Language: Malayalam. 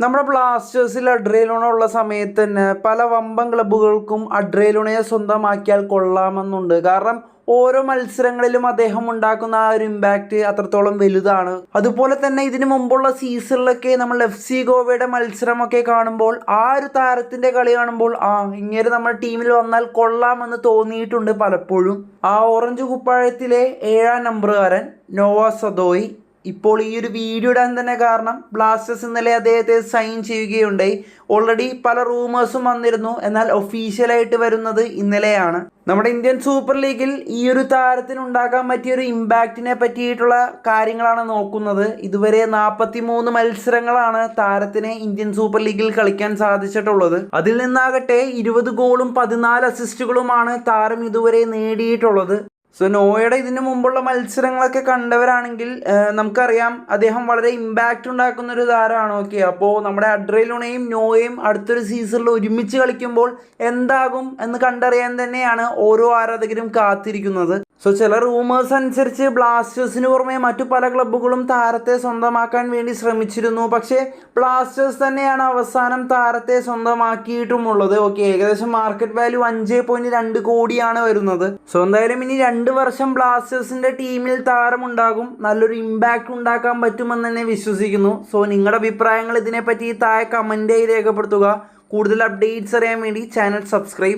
നമ്മുടെ ബ്ലാസ്റ്റേഴ്സിൽ അഡ്രേലോണ ഉള്ള സമയത്ത് തന്നെ പല വമ്പൻ ക്ലബ്ബുകൾക്കും അഡ്രേലോണയെ സ്വന്തമാക്കിയാൽ കൊള്ളാമെന്നുണ്ട്. കാരണം ഓരോ മത്സരങ്ങളിലും അദ്ദേഹം ഉണ്ടാക്കുന്ന ആ ഒരു ഇമ്പാക്റ്റ് അത്രത്തോളം വലുതാണ്. അതുപോലെ തന്നെ ഇതിനു മുമ്പുള്ള സീസണിലൊക്കെ നമ്മൾ എഫ് സി ഗോവയുടെ മത്സരമൊക്കെ കാണുമ്പോൾ ആ ഒരു താരത്തിന്റെ കളി കാണുമ്പോൾ ആ ഇങ്ങനെ നമ്മുടെ ടീമിൽ വന്നാൽ കൊള്ളാമെന്ന് തോന്നിയിട്ടുണ്ട് പലപ്പോഴും. ആ ഓറഞ്ച് കുപ്പായത്തിലെ ഏഴാം നമ്പറുകാരൻ നോവ സദോയി ഇപ്പോൾ ഈ ഒരു വീഡിയോ ഇടാൻ തന്നെ കാരണം ബ്ലാസ്റ്റേഴ്സ് ഇന്നലെ അദ്ദേഹത്തെ സൈൻ ചെയ്യുകയുണ്ടായി. ഓൾറെഡി പല റൂമേഴ്സും വന്നിരുന്നു. എന്നാൽ ഒഫീഷ്യലായിട്ട് വരുന്നത് ഇന്നലെയാണ്. നമ്മുടെ ഇന്ത്യൻ സൂപ്പർ ലീഗിൽ ഈ ഒരു താരത്തിന് ഉണ്ടാക്കാൻ പറ്റിയ ഒരു ഇമ്പാക്റ്റിനെ പറ്റിയിട്ടുള്ള കാര്യങ്ങളാണ് നോക്കുന്നത്. ഇതുവരെ നാൽപ്പത്തി മൂന്ന് മത്സരങ്ങളാണ് താരത്തിന് ഇന്ത്യൻ സൂപ്പർ ലീഗിൽ കളിക്കാൻ സാധിച്ചിട്ടുള്ളത്. അതിൽ നിന്നാകട്ടെ ഇരുപത് ഗോളും പതിനാല് അസിസ്റ്റുകളുമാണ് താരം ഇതുവരെ നേടിയിട്ടുള്ളത്. സോ നോയയുടെ ഇതിനു മുമ്പുള്ള മത്സരങ്ങളൊക്കെ കണ്ടവരാണെങ്കിൽ നമുക്കറിയാം അദ്ദേഹം വളരെ ഇമ്പാക്റ്റ് ഉണ്ടാക്കുന്ന ഒരു താരമാണ് ഓക്കെ അപ്പോൾ നമ്മുടെ അഡ്രയിലുണയും നോയയും അടുത്തൊരു സീസണിൽ ഒരുമിച്ച് കളിക്കുമ്പോൾ എന്താകും എന്ന് കണ്ടറിയാൻ തന്നെയാണ് ഓരോ ആരാധകരും കാത്തിരിക്കുന്നത്. സോ ചില റൂമേഴ്സ് അനുസരിച്ച് ബ്ലാസ്റ്റേഴ്സിന് പുറമെ മറ്റു പല ക്ലബ്ബുകളും താരത്തെ സ്വന്തമാക്കാൻ വേണ്ടി ശ്രമിച്ചിരുന്നു. പക്ഷേ ബ്ലാസ്റ്റേഴ്സ് തന്നെയാണ് അവസാനം താരത്തെ സ്വന്തമാക്കിയിട്ടുമുള്ളത് ഓക്കെ ഏകദേശം മാർക്കറ്റ് വാല്യൂ അഞ്ച് പോയിന്റ് രണ്ട് കോടിയാണ് വരുന്നത്. സോ എന്തായാലും ഇനി രണ്ട് വർഷം ബ്ലാസ്റ്റേഴ്സിന്റെ ടീമിൽ താരമുണ്ടാകും. നല്ലൊരു ഇമ്പാക്റ്റ് ഉണ്ടാക്കാൻ പറ്റുമെന്ന് തന്നെ വിശ്വസിക്കുന്നു. സോ നിങ്ങളുടെ അഭിപ്രായങ്ങൾ ഇതിനെപ്പറ്റി താഴെ കമന്റായി രേഖപ്പെടുത്തുക. കൂടുതൽ അപ്ഡേറ്റ്സ് അറിയാൻ വേണ്ടി ചാനൽ സബ്സ്ക്രൈബ്